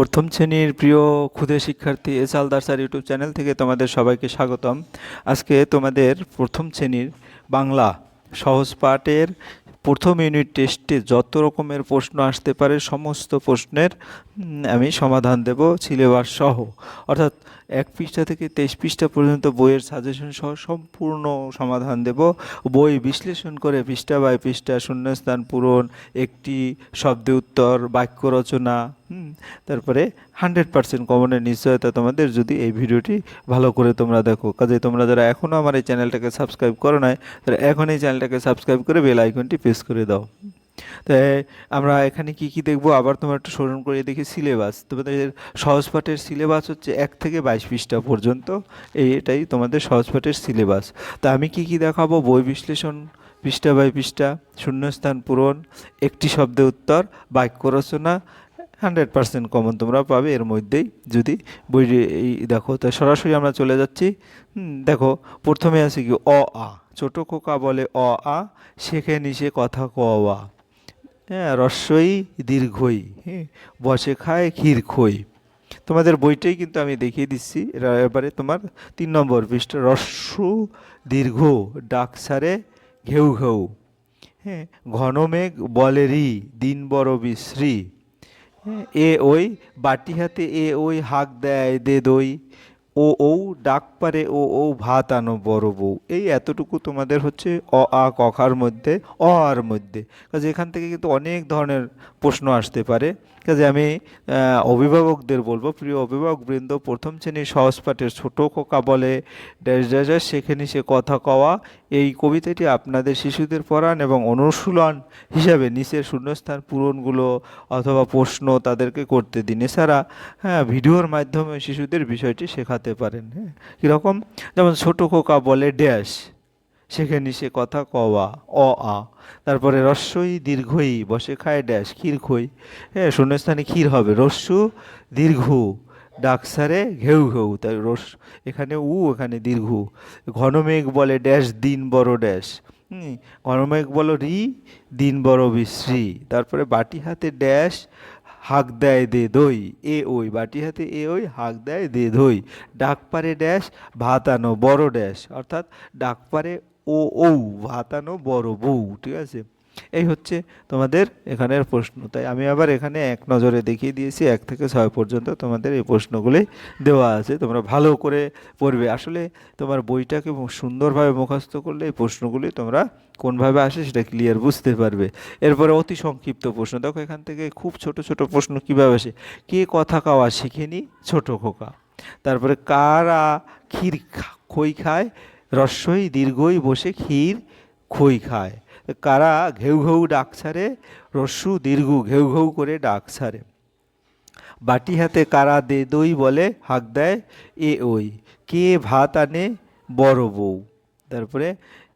প্রথম শ্রেণির প্রিয় ক্ষুদে শিক্ষার্থী এস আল দাসার ইউটিউব চ্যানেল থেকে তোমাদের সবাইকে স্বাগতম। আজকে তোমাদের প্রথম শ্রেণির বাংলা সহজ পাঠের প্রথম ইউনিট টেস্টে যত রকমের প্রশ্ন আসতে পারে, সমস্ত প্রশ্নের আমি সমাধান দেব সিলেবাস সহ। অর্থাৎ এক পৃষ্ঠা থেকে তেইশ পৃষ্ঠা পর্যন্ত বইয়ের সাজেশন সহ সম্পূর্ণ সমাধান দেব। বই বিশ্লেষণ করে পৃষ্ঠা বাই পৃষ্ঠা শূন্যস্থান পূরণ, একটি শব্দে উত্তর, বাক্য রচনা তারপরে হান্ড্রেড পার্সেন্ট কমনের নিশ্চয়তা তোমাদের যদি এই ভিডিওটি ভালো করে তোমরা দেখো। কাজে তোমরা যারা এখনও আমার এই চ্যানেলটাকে সাবস্ক্রাইব করো নাই, তারা এখন এই চ্যানেলটাকে সাবস্ক্রাইব করে বেল আইকনটি প্রেস করে দাও। তাই আমরা এখানে কি কি দেখব? আবার তোমার একটু স্মরণ করে দেখি সিলেবাস। তোমাদের সহজ পাঠের সিলেবাস হচ্ছে এক থেকে বাইশ পৃষ্ঠা পর্যন্ত। এই এটাই তোমাদের সহজ পাঠের সিলেবাস। তা আমি কি কি দেখাবো? বই বিশ্লেষণ, পৃষ্ঠা বাই পৃষ্ঠা, শূন্যস্থান পূরণ, একটি শব্দে উত্তর, বাক্য রচনা হান্ড্রেড পার্সেন্ট কমন তোমরা পাবে এর মধ্যেই। যদি বই এই দেখো, তো সরাসরি আমরা চলে যাচ্ছি। দেখো, প্রথমে আছে কি, অ, আ। ছোট খোকা বলে অ, আ, শেখে নিশে কথা ক, আ। হ্যাঁ রস্যই দীর্ঘই হ্যাঁ বসে খায় ক্ষীর খই। তোমাদের বইটাই কিন্তু আমি দেখিয়ে দিচ্ছি। এবারে তোমার তিন নম্বর পৃষ্ঠা, রস্যু দীর্ঘ, ডাক সারে ঘেউ ঘেউ। হ্যাঁ ঘনমেঘ বলে রি, দিন বড় বিশ্রী। এ ওই বাটি হাতে, এ ওই হাক দেয় দে দই। ও ও ডাক পারে, ও ও ভাত আনো বড় বউ। এই এতটুকু তোমাদের হচ্ছে অ, আ কখার মধ্যে, অ আর মধ্যে। কাজে এখান থেকে কিন্তু অনেক ধরনের প্রশ্ন আসতে পারে। কাজে আমি অভিভাবকদের বলব, প্রিয় অভিভাবকবৃন্দ, প্রথম শ্রেণির সহজ পাঠের ছোট খোকা বলে, ড্যাশ ড্যাশ সেখানে সে কথা কওয়া। এই কবিতাটি আপনাদের শিশুদের পড়ান এবং অনুশীলন হিসাবে নিচের শূন্যস্থান পূরণগুলো অথবা প্রশ্ন তাদেরকে করতে দিন। এছাড়া হ্যাঁ ভিডিওর মাধ্যমে শিশুদের বিষয়টি শেখাতে পারেন হ্যাঁ। কীরকম? যেমন ছোট খোকা বলে, ড্যাশ। সেখানে সে কথা কওয়া অ আ তারপরে রস্যই দীর্ঘই, বসে খায় ড্যাশ, ক্ষীর খই। হ্যাঁ শূন্যস্থানে ক্ষীর হবে, রস্যু দীর্ঘ ডাকসারে ঘেউ ঘেউ। তাই রস, এখানে উ, এখানে দীর্ঘ। ঘনমেঘ বলে ড্যাশ, দিন বড় ড্যাশ। ঘনমেঘ বলো রি, দিন বড় বিশ্রী। তারপরে বাটি হাতে ড্যাশ, হাক দেয় দে দই, এ ওই। বাটি হাতে এ ওই, হাক দেয় দে দই। ডাক পারে ড্যাশ, ভাত আনো বড় ড্যাশ। অর্থাৎ ডাক পারে ও ও ভাত আনো বড় বউ, ঠিক আছে? এই হচ্ছে তোমাদের এখানের প্রশ্ন। তাই আমি আবার এখানে এক নজরে দেখিয়ে দিয়েছি, এক থেকে ছয় পর্যন্ত তোমাদের এই প্রশ্নগুলি দেওয়া আছে। তোমরা ভালো করে পড়বে। আসলে তোমার বইটাকে সুন্দরভাবে মুখস্থ করলে এই প্রশ্নগুলি তোমরা কোনভাবে আসে সেটা ক্লিয়ার বুঝতে পারবে। এরপরে অতি সংক্ষিপ্ত প্রশ্ন। দেখো এখান থেকে খুব ছোট ছোট প্রশ্ন কীভাবে আসে? কে কথা কাওয়া শিখেনি? ছোট খোকা। তারপরে কারা ক্ষীর খই খায়? রস্যই দীর্ঘই বসে ক্ষীর খই খায়। কারা ঘেউ ঘেউ ডাক ছাড়ে, রস্যু দীর্ঘ ঘেউ ঘেউ করে ডাক ছাড়ে। বাটি হাতে কারা দে দই বলে, হাক দেয়, এ ওই, কে ভাত আনে, বড় বউ। তারপরে,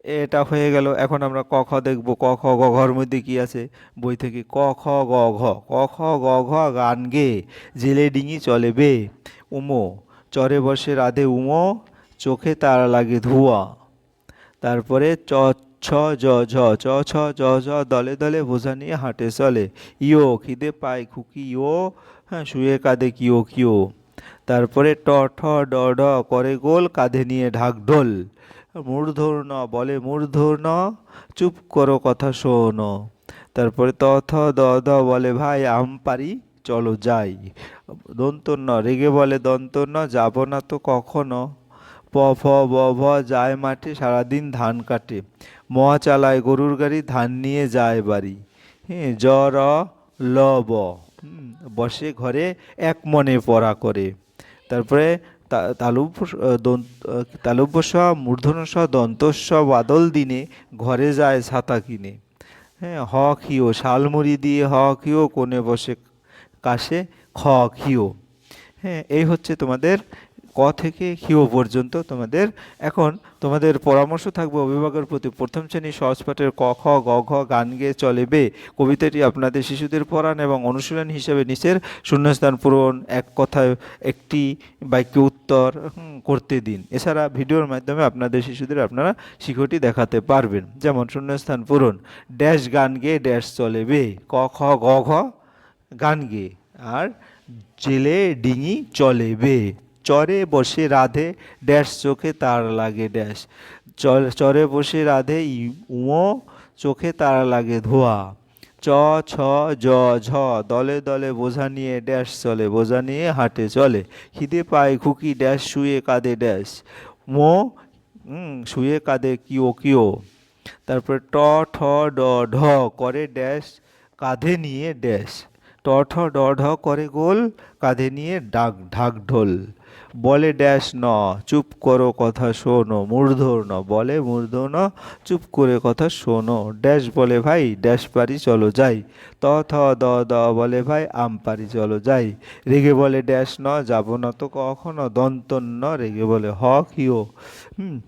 এটা হয়ে গেল, এখন আমরা ক খ দেখব, ক খ গ ঘর মধ্যে কি আছে? বই থেকে, ক খ গ ঘ, ক খ গ ঘ গান গে, জেলে ডিঙি চলে বে, উমো, চরে বসে রাধে উমো চোখে তারা লাগে ধোঁয়া। তারপরে চ, ছ, জ, ঝ, চ, ছ, জ, ঝ, দলে দলে বোঝা নিয়ে হাঁটে চলে। ইও খিদে পায়, খুকি ইও হ্যাঁ শুয়ে কাঁদে কিও কিও তারপরে ট, ঠ, ড, ঢ, করে গোল, কাঁধে নিয়ে ঢাক ঢাকঢোল মূর্ধর্ণ বলে মূর্ধর্ণ চুপ করো কথা শোন। তারপরে ত, থ, দ দ, বলে ভাই, আম পারি, চলো যাই। দন্তন্য রেগে বলে দন্তন্য যাব না তো কখনো। প ফ ব ভ যায় মাঠে সারাদিন ধান কাটে। ম চালায় গরুর গাড়ি ধান নিয়ে যায় বাড়ি। হ্যাঁ জ র ল ব। বসে ঘরে এক মনে পড়া করে। তারপরে তা- তালব্য স- আহ, দন্ত আহ, তালব্য স স দন্তস্ব বাদল দিনে ঘরে যায় ছাতা কিনে। হ্যাঁ হ খিও শালমুড়ি দিয়ে হ খিও কোণে বসে কাশে খ খিও হ্যাঁ এই হচ্ছে তোমাদের ক থেকে খিও পর্যন্ত তোমাদের, এখন তোমাদের পরামর্শ থাকবে অভিভাবকের প্রতি। প্রথম শ্রেণির সহজ পাঠের ক, খ, গ, ঘ, গান গেয়ে চলে বে। কবিতাটি আপনাদের শিশুদের পড়ান এবং অনুশীলন হিসেবে নিচের শূন্যস্থান পূরণ, এক কথায় একটি বাক্য উত্তর করতে দিন। এছাড়া ভিডিওর মাধ্যমে আপনাদের শিশুদের আপনারা শিশুটি দেখাতে পারবেন। যেমন শূন্যস্থান পূরণ, ড্যাশ গান গেয়ে ড্যাশ চলে বে। ক, খ, গ, ঘ, গান গেয়ে আর জেলে, ডিঙি চলে বে। চরে বসে রাধে, ড্যাশ চোখে তার লাগে ড্যাশ। চর- বসে রাধে উমো চোখে তার লাগে ধোয়া। চ, ছ, জ, ঝ, দলে দলে বোঝা নিয়ে ড্যাশ চলে, বোঝা নিয়ে হাটে চলে। খিদে পায় খুকি ড্যাশ, শুয়ে কাঁদে ড্যাশ। মো শুয়ে কাঁদে কিও কিও। তারপরে ট, ঠ, ড, ঢ করে ড্যাশ, কাঁধে নিয়ে ড্যাশ। ট, ঠ, ড, ঢ করে গোল, কাঁধে নিয়ে ডাক, ঢাক, ঢোল। বলে ড্যাশ ন, চুপ করো কথা শোনো মূর্ধন্য বলে মূর্ধন্য চুপ করে কথা শোনো। ড্যাশ বলে, ভাই, ড্যাশ পারি, চলো যাই। ত, থ, দ দ বলে, ভাই, আম পারি, চলো যাই। রেগে বলে, ড্যাশ ন, যাব না তো কখনো? দন্ত ন রেগে বলে, হ কিও হুম।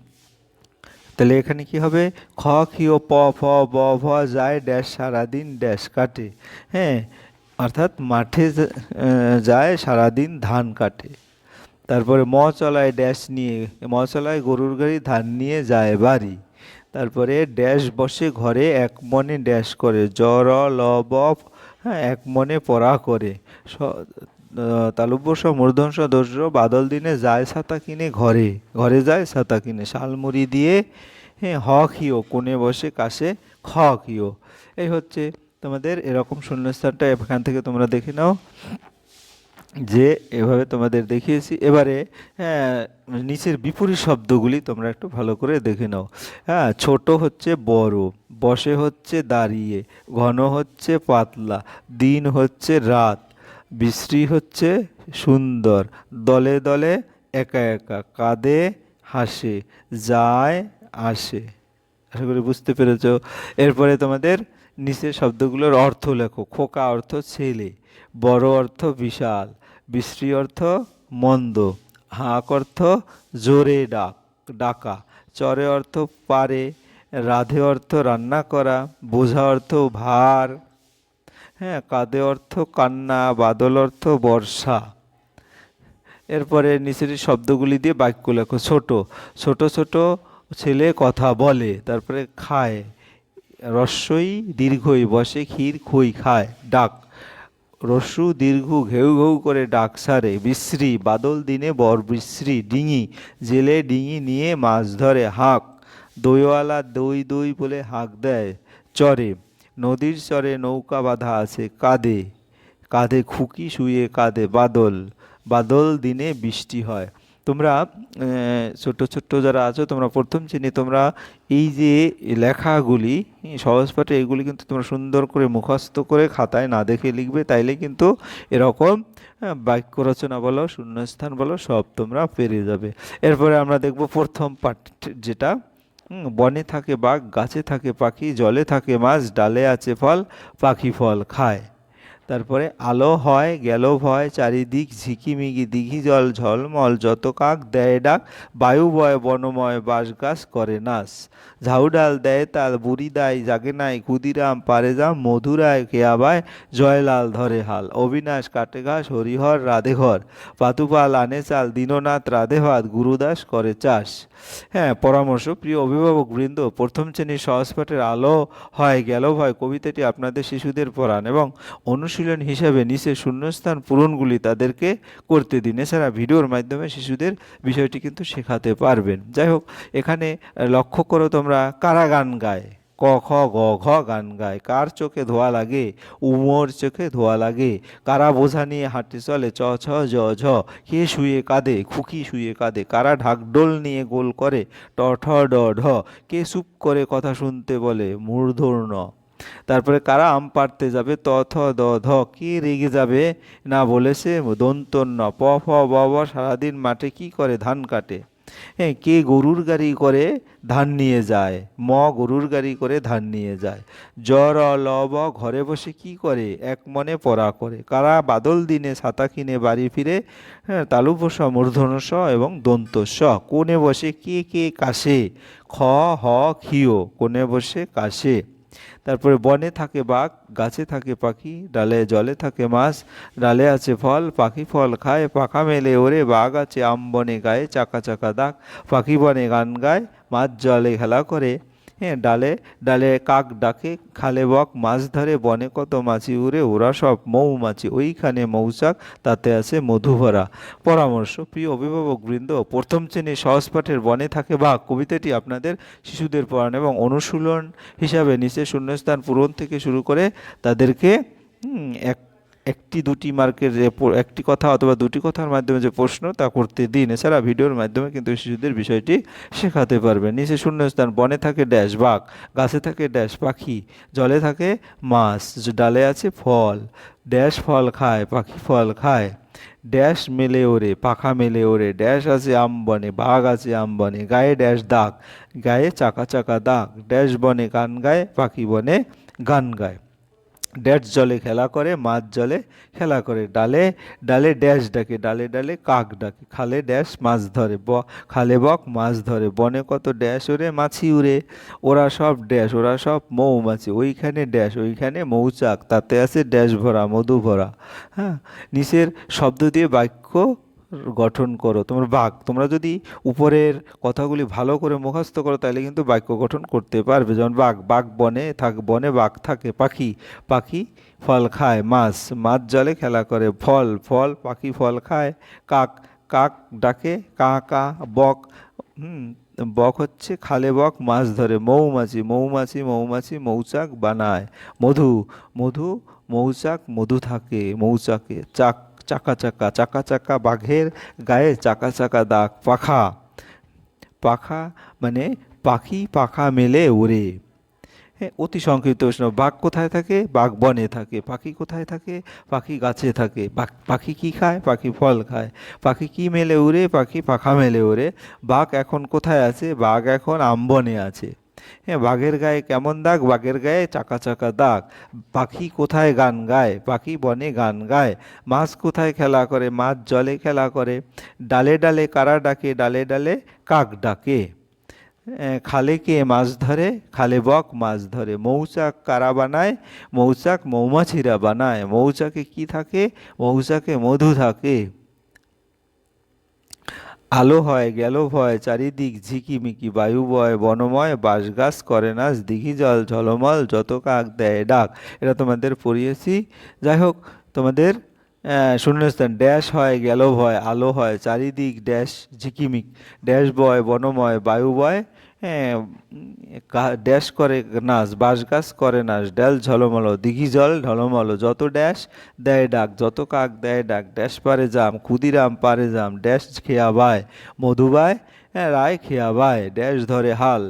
তাহলে এখানে কি হবে? খ খিও প, ফ, ব, ভ যায়, ড্যাশ সারাদিন ড্যাশ কাটে। হ্যাঁ অর্থাৎ মাঠে যায়, সারাদিন ধান কাটে। তারপরে ম চলায় ড্যাশ নিয়ে ম চলায় গরুর গাড়ি ধান নিয়ে যায় বাড়ি। তারপরে ড্যাশ বসে ঘরে, এক মনে ড্যাশ করে জ র ল ব হ্যাঁ এক মনে পড়া করে। তালব্যস মূর্ধনস দস্র বাদল দিনে যায় ছাতা কিনে ঘরে ঘরে যায় ছাতা কিনে। শালমুড়ি দিয়ে হ্যাঁ হ খিও কোণে বসে কাশে খ খিও এই হচ্ছে তোমাদের এরকম শূন্যস্থানটা, এখান থেকে তোমরা দেখে নাও। যে এভাবে তোমাদের দেখিয়েছি। এবারে হ্যাঁ, নিচের বিপরীত শব্দগুলি তোমরা একটু ভালো করে দেখে নাও। হ্যাঁ ছোট হচ্ছে বড় বসে হচ্ছে দাঁড়িয়ে ঘন হচ্ছে পাতলা দিন হচ্ছে রাত বিশ্রী হচ্ছে সুন্দর দলে দলে একা একা কাঁদে হাসে যায় আসে। আশা করি বুঝতে পেরেছ। এরপরে তোমাদের নিচের শব্দগুলোর অর্থ লেখো। খোকা অর্থ ছেলে, বড় অর্থ বিশাল, বিশ্রী অর্থ মন্দ, হাঁক অর্থ জোরে ডাক, ডাকা, চরে অর্থ পারে, রাধে অর্থ রান্না করা, বোঝা অর্থ ভার হ্যাঁ কাঁদে অর্থ কান্না, বাদল অর্থ বর্ষা। এরপরে নিচের শব্দগুলি দিয়ে বাক্য লেখো, ছোট ছোট ছোট ছেলে কথা বলে, তারপরে খায়। রস্যই দীর্ঘই বসে, ক্ষীর খই খায়, ডাক। রস্যু দীর্ঘ ঘেউ ঘেউ করে ডাক সারে, বিশ্রী বাদল দিনে বর বিশ্রী, ডিঙি জেলে ডিঙি নিয়ে মাছ ধরে হাঁক। দইওয়ালা দই দই বলে হাঁক দেয়, চরে। নদীর চরে নৌকা বাঁধা আছে কাঁদে কাঁধে খুকি শুয়ে কাঁদে বাদল। বাদল দিনে বৃষ্টি হয় তোমরা ছোট্ট ছোট্ট যারা আছো, তোমরা প্রথম শ্রেণি, তোমরা এই যে লেখাগুলি সহজ পাঠে এগুলি কিন্তু তোমরা সুন্দর করে মুখস্থ করে খাতায় না দেখে লিখবে, তাইলে কিন্তু এরকম বাক্য রচনা বলো, শূন্যস্থান বলো, সব তোমরা পেরে যাবে। এরপরে আমরা দেখব প্রথম পাঠ যেটা বনে থাকে বাঘ, গাছে থাকে পাখি, জলে থাকে মাছ, ডালে আছে ফল, পাখি ফল খায়। তারপরে আলো হয়, গেল ভয়, চারিদিক ঝিকিমিকি, দিঘি জল, ঝলমল, যত কাক দেয় ডাক, বায়ু বয়, বনময় বাঁশ গাছ করে নাচ ঝাউডাল দেয় তাল, বুড়ি দায়, জাগে নাই, ক্ষুদিরাম পারে যাম মধুরায় কেয়াবায় জয়লাল ধরে হাল। অবিনাশ কাটে ঘাস হরিহর, রাধেঘর। পাতুপাল, আনে চাল, দীননাথ রাধে ভাত গুরুদাস করে চাষ। হ্যাঁ পরামর্শ, প্রিয় অভিভাবক বৃন্দ, প্রথম শ্রেণির সহজ পাঠের আলো হয়, গেল ভয়, কবিতাটি আপনাদের শিশুদের পড়ান এবং অনুশীলন হিসাবে নিচে শূন্যস্থান পূরণগুলি তাদেরকে করতে দিন। এছাড়া ভিডিওর মাধ্যমে শিশুদের বিষয়টি কিন্তু শেখাতে পারবেন। যাই হোক, এখানে লক্ষ্য করো তোমরা, কারা গান গায়? ক, খ, গ, ঘ গান গায়। কার চোখে ধোয়া লাগে? উমর চোখে ধোয়া লাগে। কারা বোঝা নিয়ে হাঁটতে চলে? চ, ছ, জ, ঝ। কে শুয়ে কাঁদে? খুকি শুয়ে কাঁদে। কারা ঢাকডোল নিয়ে গোল করে? ট ঠ, ড, ঢ। কে চুপ করে কথা শুনতে বলে? মূর্ধন্য। তারপরে কারা আম পাড়তে যাবে, ত, থ, দ, ধ, কে রেগে যাবে না বলেছে দন্তন্য, প, ফ, ব সারাদিন মাঠে কি করে ধান কাটে? হ্যাঁ কে গরুর গাড়ি করে ধান নিয়ে যায়? ম গরুর গাড়ি করে ধান নিয়ে যায়। জ, র, ল, ব, ঘরে বসে কি করে? এক মনে পড়া করে। কারা বাদল দিনে ছাতা কিনে বাড়ি ফিরে? হ্যাঁ তালুবস মূর্ধনস এবং দন্তস্ব কোণে বসে কে কে কাশে? খ, হ খিও কোণে বসে কাশে। তারপরে বনে থাকে বাঘ, গাছে থাকে পাখি, ডালে জলে থাকে মাছ, ডালে আছে ফল, পাখি ফল খায়, পাখা মেলে ওরে, বাঘ আছে আম বনে গায়ে, চাকা চাকা দাগ, পাখি বনে গান গায়, মাছ জলে খেলা করে। হ্যাঁ ডালে ডালে কাক ডাকে, খালে বক, মাছ ধরে, বনে কত মাছি উড়ে, ওরা সব মৌমাছি। ওইখানে মৌচাক, তাতে আছে মধু ভরা পরামর্শ, প্রিয় অভিভাবক বৃন্দ, প্রথম শ্রেণির সহজ পাঠের বনে থাকে বা কবিতাটি আপনাদের শিশুদের পড়ান এবং অনুশীলন হিসাবে নিচে শূন্যস্থান পূরণ থেকে শুরু করে তাদেরকে এক একটি, দুটি মার্কের যে একটি কথা অথবা দুটি কথার মাধ্যমে যে প্রশ্ন তা করতে দিন। এছাড়া ভিডিওর মাধ্যমে কিন্তু শিশুদের বিষয়টি শেখাতে পারবেন। নিচে শূন্যস্থান, বনে থাকে ড্যাশ বাঘ, গাছে থাকে ড্যাশ পাখি, জলে থাকে মাছ ডালে আছে ফল, ড্যাশ ফল খায়, পাখি ফল খায়। ড্যাশ মেলে ওরে, পাখা মেলে ওরে, ড্যাশ আছে আম বনে, বাঘ আছে আম বনে, গায়ে ড্যাশ দাগ, গায়ে চাকা চাকা দাগ, ড্যাশ বনে গান গায়, পাখি বনে গান গায়। ড্যাশ জলে খেলা করে, মাছ জলে খেলা করে। ডালে ডালে ড্যাশ ডাকে, ডালে ডালে কাক ডাকে। খালে ড্যাশ, মাছ ধরে ব, খালে বক, মাছ ধরে। বনে কত ড্যাশ, ওরে মাছি উড়ে। ওরা সব ড্যাশ, ওরা সব মৌমাছি। ওইখানে ড্যাশ, ওইখানে মৌচাক। তাতে আছে ড্যাশ ভরা, মধু ভরা। হ্যাঁ নিচের শব্দ দিয়ে বাক্য গঠন করো। তোমার বাঘ তোমরা যদি উপরের কথাগুলি ভালো করে মুখস্থ করো, তাহলে কিন্তু বাক্য গঠন করতে পারবে। যেমন বাঘ বাঘ বনে থাক, বনে বাঘ থাকে, পাখি পাখি ফল খায়, মাছ মাছ জলে খেলা করে, ফল ফল, পাখি ফল খায়, কাক কাক ডাকে, কা কা, বক, হুম, বক হচ্ছে খালে বক, মাছ ধরে, মৌমাছি মৌমাছি মৌমাছি মৌচাক বানায়, মধু মধু মৌচাক মধু থাকে, মৌচাকে, চাক চাকা চাকা চাকা চাকা বাঘের গায়ে চাকা চাকা দাগ, পাখা। পাখা মানে পাখি, পাখা মেলে ওড়ে হ্যাঁ অতি সংক্ষিপ্ত প্রশ্ন, বাঘ কোথায় থাকে? বাঘ বনে থাকে। পাখি কোথায় থাকে? পাখি গাছে থাকে। পাখি কি খায়? পাখি ফল খায়। পাখি কি মেলে উড়ে পাখি পাখা মেলে ওড়ে বাঘ এখন কোথায় আছে? বাঘ এখন আমবনে আছে। হ্যাঁ বাঘের গায়ে কেমন দাগ? বাঘের গায়ে চাকা চাকা দাগ। পাখি কোথায় গান গায়? পাখি বনে গান গায়। মাছ কোথায় খেলা করে? মাছ জলে খেলা করে। ডালে ডালে কারা ডাকে? ডালে ডালে কাক ডাকে? খালে কে মাছ ধরে? খালে বক মাছ ধরে। মৌচাক কারা বানায়? মৌচাক মৌমাছিরা বানায়। মৌচাকে কি থাকে? মৌচাকে মধু থাকে। আলো হয়, গেল ভয়, চারিদিক ঝিকিমিকি, বায়ু বয়, বনময়, বাঁশগাছ করে নাচ দিঘি জল, ঝলমল, যত কাক দেয় ডাক। এটা তোমাদের পড়িয়েছি। যাই হোক, তোমাদের শূন্যস্থান, ড্যাশ হয়, গেল ভয়, আলো হয়, চারিদিক ড্যাশ ঝিকিমিক। ড্যাশ বয়, বনময়, বায়ু বয় ড্যাশ করে নাচ বাঁশ গাছ করে নাচ ড্যাল ঝলমলো, দিঘি জল ঢলমলো, যত ড্যাশ দেয় ডাক, যত কাক দেয় ডাক, ড্যাশ পারে যাম ক্ষুদিরাম পারে যাম ড্যাশ খেয়া বায় মধুবায় হ্যাঁ রায় খেয়া বায় ড্যাশ ধরে হাল।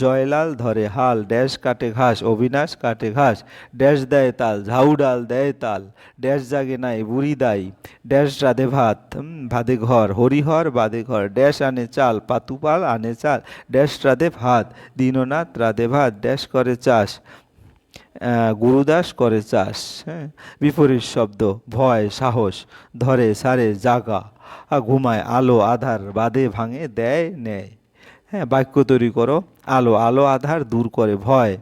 জয়লাল ধরে হাল ড্যাশ কাটে ঘাস, অবিনাশ কাটে ঘাস। ড্যাশ দেয় তাল ঝাউডাল দেয় তাল। ড্যাশ জাগে নাই, বুড়ি দাই। ড্যাশ রাধে ভাত ভাদে ঘর। হরিহর বাদে ঘর। ড্যাশ আনে চাল, পাতুপাল আনে চাল। ড্যাশ রাধে ভাত, দীননাথ রাধে ভাত। ড্যাশ করে চাষ গুরুদাস করে চাষ হ্যাঁ। বিপরীত শব্দ, ভয়, সাহস, ধরে সারে জাগা। ঘুমায়, আলো, আধার বাদে ভাঙে, দেয়, নেয়। হ্যাঁ বাক্য তৈরি করো, আলো আলো, আধার দূর করে, ভয়।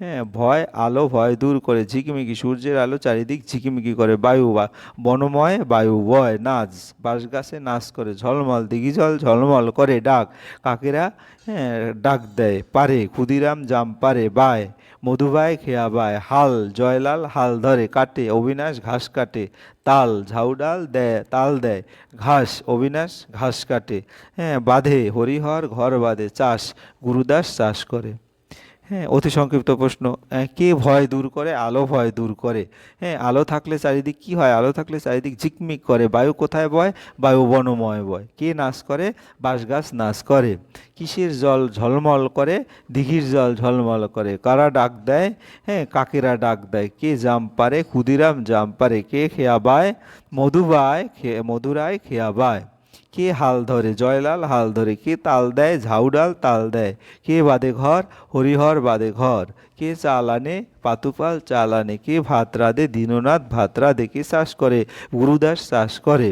হ্যাঁ ভয়, আলো, ভয় দূর করে, ঝিকিমিকি সূর্যের আলো চারিদিক ঝিকিমিকি করে, বায়ু বা বনময়, বায়ু বয় নাচ। বাঁশ গাছে নাচ করে, ঝলমল দিঘি জল ঝলমল করে, ডাক। কাকেরা হ্যাঁ ডাক দেয়, পারে, ক্ষুদিরাম জাম পারে, বায়। মধুবায় খেয়াবায়, হাল জয়লাল, হাল ধরে, কাটে, অবিনাশ ঘাস কাটে, তাল ঝাউডাল দেয়, তাল দেয়, ঘাস, অবিনাশ ঘাস কাটে। হ্যাঁ বাঁধে, হরিহর ঘর বাঁধে, চাষ, গুরুদাস চাষ করে। হ্যাঁ অতি সংক্ষিপ্ত প্রশ্ন। কে ভয় দূর করে? আলো ভয় দূর করে। হ্যাঁ আলো থাকলে চারিদিক কি হয়? আলো থাকলে চারিদিক ঝিকমিক করে। বায়ু কোথায় বয়? বায়ু বনময় বয়। কে নাশ করে? বাঁশ গাছ নাশ করে। কিসের জল ঝলমল করে? দিঘির জল ঝলমল করে। কারা ডাক দেয়? হ্যাঁ কাকেরা ডাক দেয়। কে জাম পারে? ক্ষুদিরাম জাম পারে। কে খেয়া বায়? মধুবায় খে, মধুরায় খেয়া বায়। কে হাল ধরে? জয়লাল হাল ধরে। কে তাল দেয়? ঝাউডাল তাল দেয়। কে বাদে ঘর? হরিহর বাদে ঘর। কে চাল আনে পাতুপাল চালানে, কে ভাত রাধে দীননাথ ভাত রাধে কি চাষ করে, গুরুদাস চাষ করে।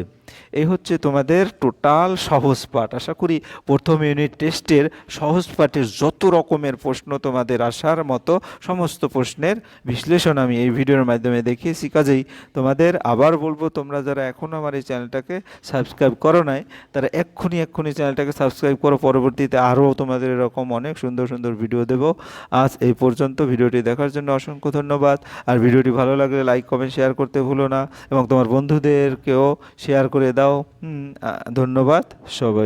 এই হচ্ছে তোমাদের টোটাল সহজ পাঠ। আশা করি প্রথম ইউনিট টেস্টের সহজ পাঠের যত রকমের প্রশ্ন তোমাদের আসার মতো সমস্ত প্রশ্নের বিশ্লেষণ আমি এই ভিডিওর মাধ্যমে দেখিয়েছি। কাজেই তোমাদের আবার বলব, তোমরা যারা এখনও আমার এই চ্যানেলটাকে সাবস্ক্রাইব করো নাই, তারা এক্ষুনি এক্ষুনি চ্যানেলটাকে সাবস্ক্রাইব করো। পরবর্তীতে আরও তোমাদের এরকম অনেক সুন্দর সুন্দর ভিডিও দেব। আজ এই পর্যন্ত ভিডিওটি দেখার জন্য অসংখ্য ধন্যবাদ। আর ভিডিওটি ভালো লাগলে লাইক কমেন্ট শেয়ার করতে ভুলো না। এবং তোমার বন্ধুদেরকেও শেয়ার করে দাও। ধন্যবাদ সবাই।